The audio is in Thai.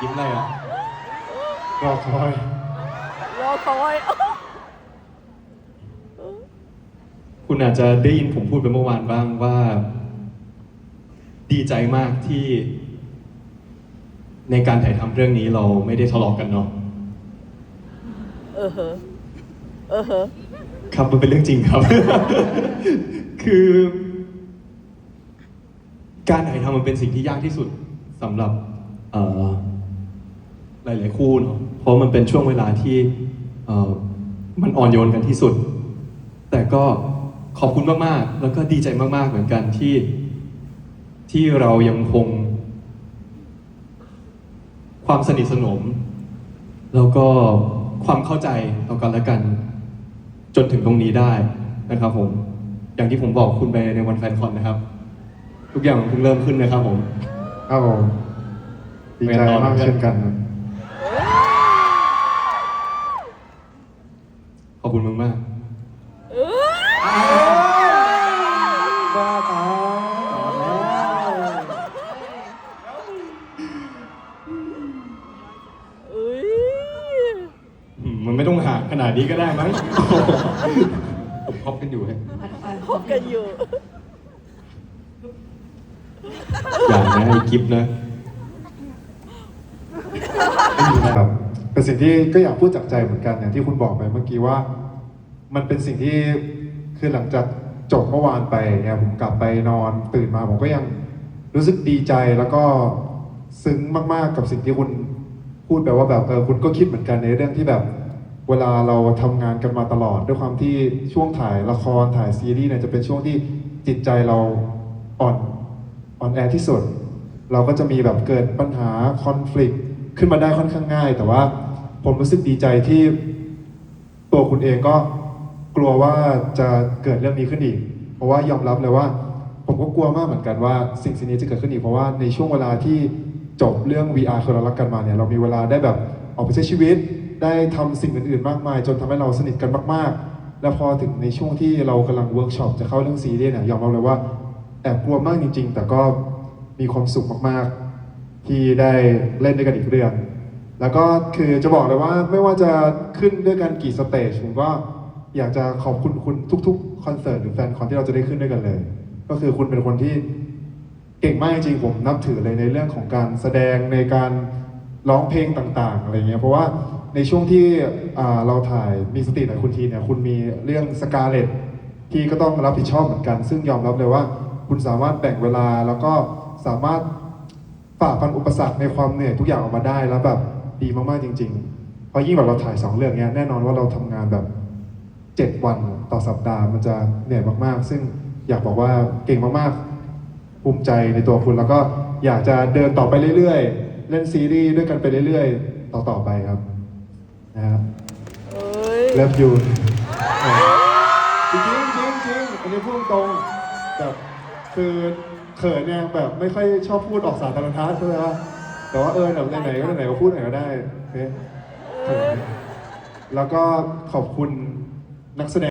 ยิ้มอะไรอะรอคอยรอคอยคุณอาจจะได้ยินผมพูดไปเมื่อวานบ้างว่า ดีใจมากที่ ในการถ่ายทำเรื่องนี้เราไม่ได้ทะเลาะกันเนาะเออเหอะเออเหอะครับมันเป็นเรื่องจริงครับ คือ การถ่ายทำมันเป็นสิ่งที่ยากที่สุดสำหรับ เอ่อ หลายๆคู่เนาะเพราะมันเป็นช่วงเวลาที่มันอ่อนโยนกันที่สุด แต่ก็ขอบคุณมากๆ แล้วก็ดีใจมากๆเหมือนกันที่ที่เรายังคง ความสนิทสนม แล้วก็ความเข้าใจต่อกันและกัน จนถึงตรงนี้ได้นะครับผม อย่างที่ผมบอกคุณไปในวันแฟนคอนนะครับ ทุกอย่างเพิ่งเริ่มขึ้นนะครับผม ครับผมดีใจมากเช่นกันครับ ขอบคุณมากเอ้ยบ้าตายเอ้ยๆอืมมันไม่ต้องห่างขนาดนี้ก็ได้มั้ง ผมคบกันอยู่ฮะพบกันอยู่ อย่านะไอ้กิฟนะ ครับ เป็นสิ่งที่ก็อยากพูดจากใจเหมือนกันอย่างที่คุณบอกไปเมื่อกี้ว่า มันเป็นสิ่งที่คือหลังจากจบเมื่อวานไปเนี่ยผมกลับไปนอนตื่นมาผมก็ยังรู้สึกดีใจแล้วก็ซึ้งมากๆกับสิ่งที่คุณพูดไปว่าแบบเออคุณก็คิดเหมือนกันในเรื่องที่แบบเวลาเราทำงานกันมาตลอด ด้วยความที่ช่วงถ่ายละครถ่ายซีรีส์เนี่ยจะเป็นช่วงที่จิตใจเราอ่อนอ่อนแอที่สุด เราก็จะมีแบบเกิดปัญหาคอน FLICT ขึ้นมาได้ค่อนข้างง่าย แต่ว่า ผมรู้สึกดีใจที่ตัวคุณเองก็กลัวว่าจะเกิดเรื่องนี้ขึ้นอีก เพราะว่ายอมรับเลยว่า ผมก็กลัวมากเหมือนกันว่า สิ่งสิ่งนี้จะเกิดขึ้นอีกเพราะว่าในช่วงเวลาที่จบเรื่อง VR คือเรารักกันมาเนี่ยเรามีเวลาได้แบบออกไปใช้ชีวิต ได้ทำสิ่งอื่นๆมากมาย จนทำให้เราสนิทกันมากๆ แล้วพอถึงในช่วงที่เรากำลังเวิร์กช็อปจะเข้าเรื่องซีรีส์เนี่ยยอมรับเลยว่าแอบกลัวมากจริง ๆ แต่ก็มีความสุขมากๆ ที่ได้เล่นด้วยกันอีกเรื่อง แล้วก็คือจะบอกเลยว่าไม่ว่าจะขึ้นด้วยกันกี่สเตจผมก็อยากจะขอบคุณคุณทุกๆคอนเสิร์ตหรือแฟนคอนที่เราจะได้ขึ้นด้วยกันเลย ก็คือคุณเป็นคนที่เก่งมากจริงผมนับถือเลยในเรื่องของการแสดงในการร้องเพลงต่าง ๆ อะไรเงี้ยเพราะว่าในช่วงที่เราถ่ายมีสติหน่อยคุณทีเนี่ยคุณมีเรื่องสกาเลตที่ก็ต้องรับผิดชอบเหมือนกัน ซึ่งยอมรับเลยว่า คุณสามารถแบ่งเวลาแล้วก็สามารถฝ่าฟันอุปสรรคในความเหนื่อยทุกอย่างออกมาได้แล้วแบบ ดีมากๆจริงๆเพราะยิ่งแบบเราถ่ายสองเรื่องเนี้ยแน่นอนว่าเราทำงานแบบเจ็ดวันต่อสัปดาห์มันจะเหนื่อยมากๆ ซึ่งอยากบอกว่าเก่งมากๆ ภูมิใจในตัวคุณแล้วก็อยากจะเดินต่อไปเรื่อยๆ เล่นซีรีส์ด้วยกันไปเรื่อยๆ ต่อๆไปครับนะฮะเอ้ยเลิฟยูจริงๆจริงๆจริงๆอันนี้พูดตรงๆแบบคือเขินเนี่ยแบบไม่ค่อยชอบพูดออกสาธารณะใช่ไหมวะ แต่ว่าเออแบบไหนๆก็ไหนๆก็พูดไหนอยก็ได้โอเคเขินแล้วก็ขอบคุณนักแสดง